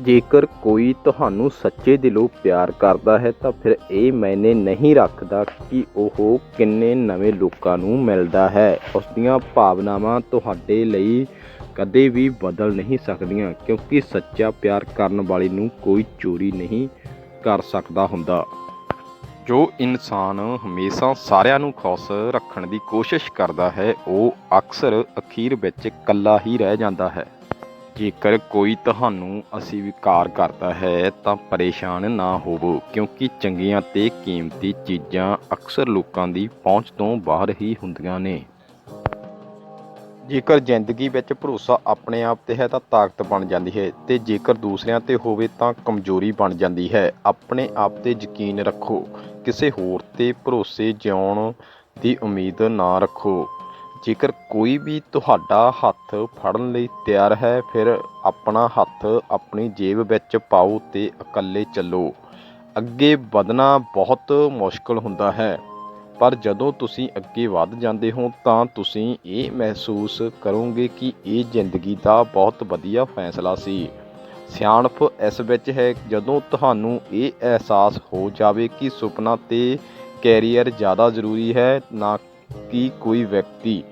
ਜੇਕਰ ਕੋਈ ਤੁਹਾਨੂੰ ਸੱਚੇ ਦਿਲੋਂ ਪਿਆਰ ਕਰਦਾ ਹੈ, ਤਾਂ ਫਿਰ ਇਹ ਮਾਇਨੇ ਨਹੀਂ ਰੱਖਦਾ ਕਿ ਉਹ ਕਿੰਨੇ ਨਵੇਂ ਲੋਕਾਂ ਨੂੰ ਮਿਲਦਾ ਹੈ। ਉਸ ਦੀਆਂ ਭਾਵਨਾਵਾਂ ਤੁਹਾਡੇ ਲਈ ਕਦੇ ਵੀ ਬਦਲ ਨਹੀਂ ਸਕਦੀਆਂ, ਕਿਉਂਕਿ ਸੱਚਾ ਪਿਆਰ ਕਰਨ ਵਾਲੇ ਨੂੰ ਕੋਈ ਚੋਰੀ ਨਹੀਂ ਕਰ ਸਕਦਾ ਹੁੰਦਾ। ਜੋ ਇਨਸਾਨ ਹਮੇਸ਼ਾ ਸਾਰਿਆਂ ਨੂੰ ਖੁਸ਼ ਰੱਖਣ ਦੀ ਕੋਸ਼ਿਸ਼ ਕਰਦਾ ਹੈ, ਉਹ ਅਕਸਰ ਅਖੀਰ ਵਿੱਚ ਇਕੱਲਾ ਹੀ ਰਹਿ ਜਾਂਦਾ ਹੈ। ਜੇਕਰ ਕੋਈ ਤੁਹਾਨੂੰ ਅਸਵੀਕਾਰ ਕਰਦਾ ਹੈ, ਤਾਂ ਪਰੇਸ਼ਾਨ ਨਾ ਹੋਵੋ, ਕਿਉਂਕਿ ਚੰਗੀਆਂ ਤੇ ਕੀਮਤੀ ਚੀਜ਼ਾਂ ਅਕਸਰ ਲੋਕਾਂ ਦੀ ਪਹੁੰਚ ਤੋਂ ਬਾਹਰ ਹੀ ਹੁੰਦੀਆਂ ਨੇ। ਜੇਕਰ ਜ਼ਿੰਦਗੀ ਵਿੱਚ ਭਰੋਸਾ ਆਪਣੇ ਆਪ ਤੇ ਹੈ, ਤਾਂ ਤਾਕਤ ਬਣ ਜਾਂਦੀ ਹੈ, ਤੇ ਜੇਕਰ ਦੂਸਰਿਆਂ ਤੇ ਹੋਵੇ, ਤਾਂ ਕਮਜ਼ੋਰੀ ਬਣ ਜਾਂਦੀ ਹੈ। ਆਪਣੇ ਆਪ ਤੇ ਯਕੀਨ ਰੱਖੋ, ਕਿਸੇ ਹੋਰ ਤੇ ਭਰੋਸੇ ਜਿਉਣ ਦੀ ਉਮੀਦ ਨਾ ਰੱਖੋ। ਜੇਕਰ ਕੋਈ ਵੀ ਤੁਹਾਡਾ ਹੱਥ ਫੜਨ ਲਈ ਤਿਆਰ ਹੈ, ਫਿਰ ਆਪਣਾ ਹੱਥ ਆਪਣੀ ਜੇਬ ਵਿੱਚ ਪਾਓ ਅਤੇ ਇਕੱਲੇ ਚੱਲੋ। ਅੱਗੇ ਵਧਣਾ ਬਹੁਤ ਮੁਸ਼ਕਲ ਹੁੰਦਾ ਹੈ, ਪਰ ਜਦੋਂ ਤੁਸੀਂ ਅੱਗੇ ਵੱਧ ਜਾਂਦੇ ਹੋ ਤਾਂ ਤੁਸੀਂ ਇਹ ਮਹਿਸੂਸ ਕਰੋਗੇ ਕਿ ਇਹ ਜ਼ਿੰਦਗੀ ਦਾ ਬਹੁਤ ਵਧੀਆ ਫੈਸਲਾ ਸੀ। ਸਿਆਣਪ ਇਸ ਵਿੱਚ ਹੈ, ਜਦੋਂ ਤੁਹਾਨੂੰ ਇਹ ਅਹਿਸਾਸ ਹੋ ਜਾਵੇ ਕਿ ਸੁਪਨਾ ਤੇ ਕੈਰੀਅਰ ਜ਼ਿਆਦਾ ਜ਼ਰੂਰੀ ਹੈ, ਨਾ ਕਿ ਕੋਈ ਵਿਅਕਤੀ